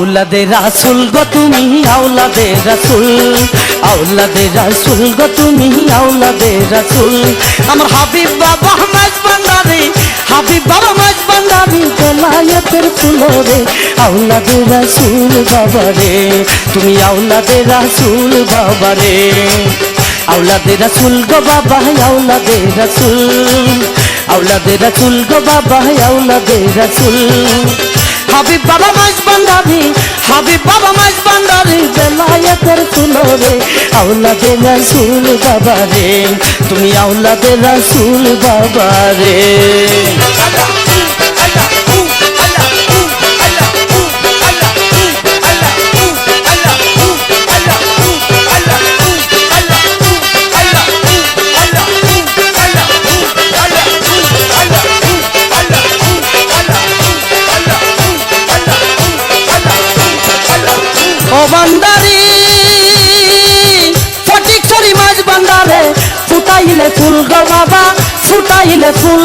আউলাদে রাসুল গো তুমি আউলাদে রাসুল। আউলাদে রাসুল গো তুমি আউলাদে রাসুল। আমার হাবিব বাবা মাঝ বান্দারি হাবিব বাবা মাঝ বান্দারি বেলায়েতের ফুলরে আউলাদে রাসুল বাবা রে তুমি আউলাদে রাসুল বাবা রে আউলাদে রাসুল গো বাবা আউলাদে রাসুল। আউলাদে রাসুল গো বাবা আউলাদে রাসুল। হাবিব বাবা মাঝ বান্দারি হাবিব বাবা মাঝ বান্দারি বেলায়েতের ফুলরে আউলাদে রাসুল বাবা রে তুমি আউলাদে রাসুল বাবা রে ফুটাইলে ফুল গো বাবা, ফুটাইলে ফুল।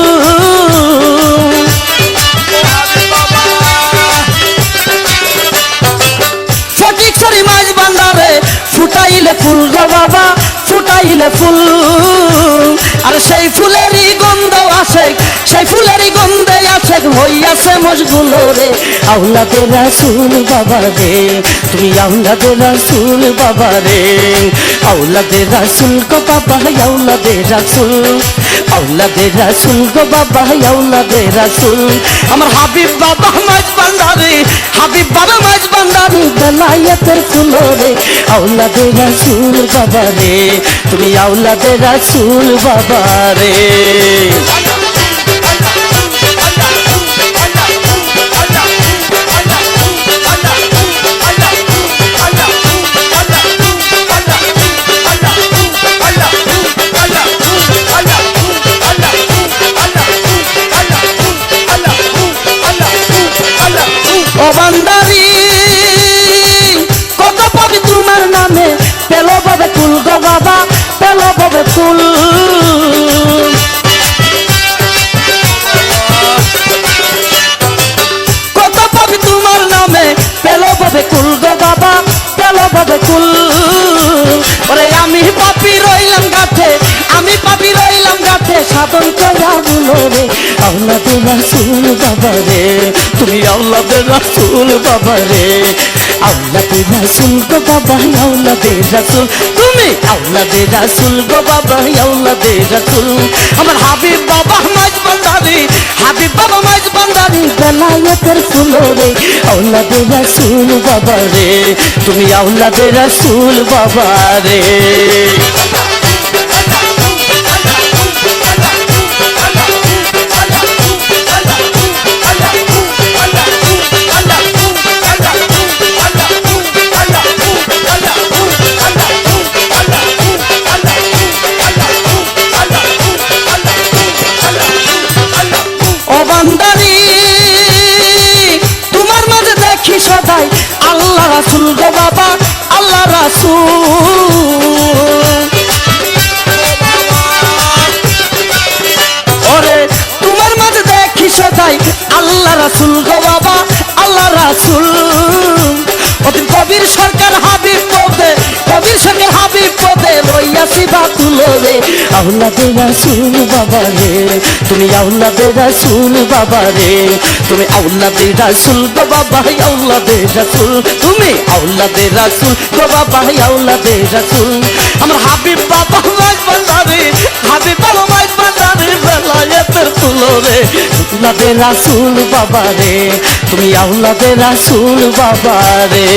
ফটিক ছড়ি মাছ বান্দারে ফুটাইলে ফুল গো বাবা, ফুটাইলে ফুল। আর সেই ফুলেরই গন্ধ আসে, সেই ফুলেরই গন্ধে আছে হইয়াছে মশগুলো রে। আউলাদে রাসুল বাবা রে তুমি আউলাদে রাসুল বাবা রে। আউলাদে রাসুল গো বাবা আউলাদে রাসুল। আউলাদে রাসুল গো বাবা আউলাদে রাসুল। আমার হাবিব বাবা মাঝ বান্দারে, হাবিব বাবা মাঝ বান্দারে। বেলায়েতের ফুলরে আউলাদে রাসুল বাবা রে। তুমি আউলাদে রাসুল বাবা রে। পেল পাবে ফুল সাধন করা গুলো রে। আল্লাহ রাসুল বাবা রে। তুমি আল্লাহ রাসুল বাবা রে। আল্লাহ রাসুল গো বাবা আল্লাহ রাসুল। তুমি আল্লাহ রাসুল গো বাবা আল্লাহ রাসুল। আমার হাবিব বাবা মাঝ বান্দারি। হাবিব বাবা মাঝ বান্দারি। বেলায়েতের ফুলরে আল্লাহ রাসুল বাবা রে। তুমি আল্লাহ রাসুল বাবা রে। রাসুল গো বাবা, আল্লাহ রাসুল। ওরে, তোমার মাঝে দেখি সদাই, আল্লাহ রাসুল গো বাবা, আল্লাহ রাসুল। অতি কবির সরকার রইয়াছি বা তুলো রে আউলাদে রাসুল বাবা রে তুমি আউলাদে রাসুল বাবা রে তুমি আউলাদে রাসুল বাবা আউলাদে রাসুল। তুমি আউলাদে রাসুল বাবা আউলাদে রাসুল। আমার হাবিব বাবা মাইজ বান্দারে হাবিব বাবা মাইজ বান্দারে বেলায়েতের তুলো রে আউলাদে রাসুল বাবা রে তুমি আউলাদে রাসুল বাবা রে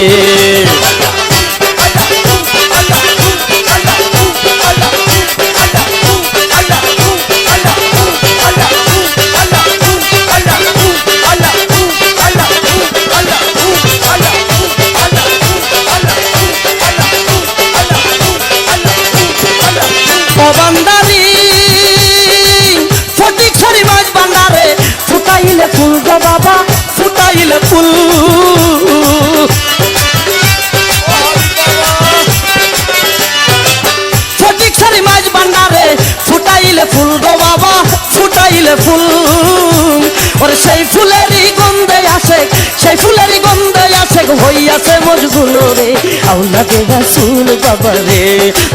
ফুলে ফুল, ওর সেই ফুলেরই গন্ধে আসে, সেই ফুলেরই গন্ধে আসে হই হইয়াছে মজগুল রে। আউলা আউলাদে রাসুল বাবা রে,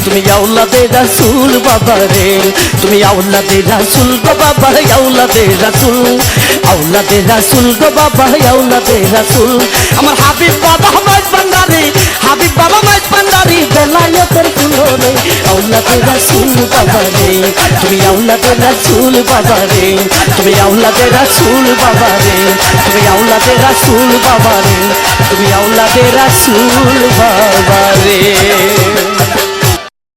তুমি আউলা আউলাদে রাসুল বাবা রে, তুমি আউলা দে রাসুল গো বাবা আউলা আউলাদে রাসুল আউলাদে রাসুল গো বাবা আউলা আউলাদে রাসুল। আমার হাবিব বাবা আমার ভান্ডারি, হাবিব বাবা মাইজ ভান্ডারি, বেলায়তের ফুল রে আউলাদে রাসুল বাবা রে তুমি আউলাদে রাসুল বাবা রে তুমি আউলাদে রাসুল বাবা রে তুমি আউলাদে রাসুল বাবা রে তুমি আউলাদে রাসুল বাবা রে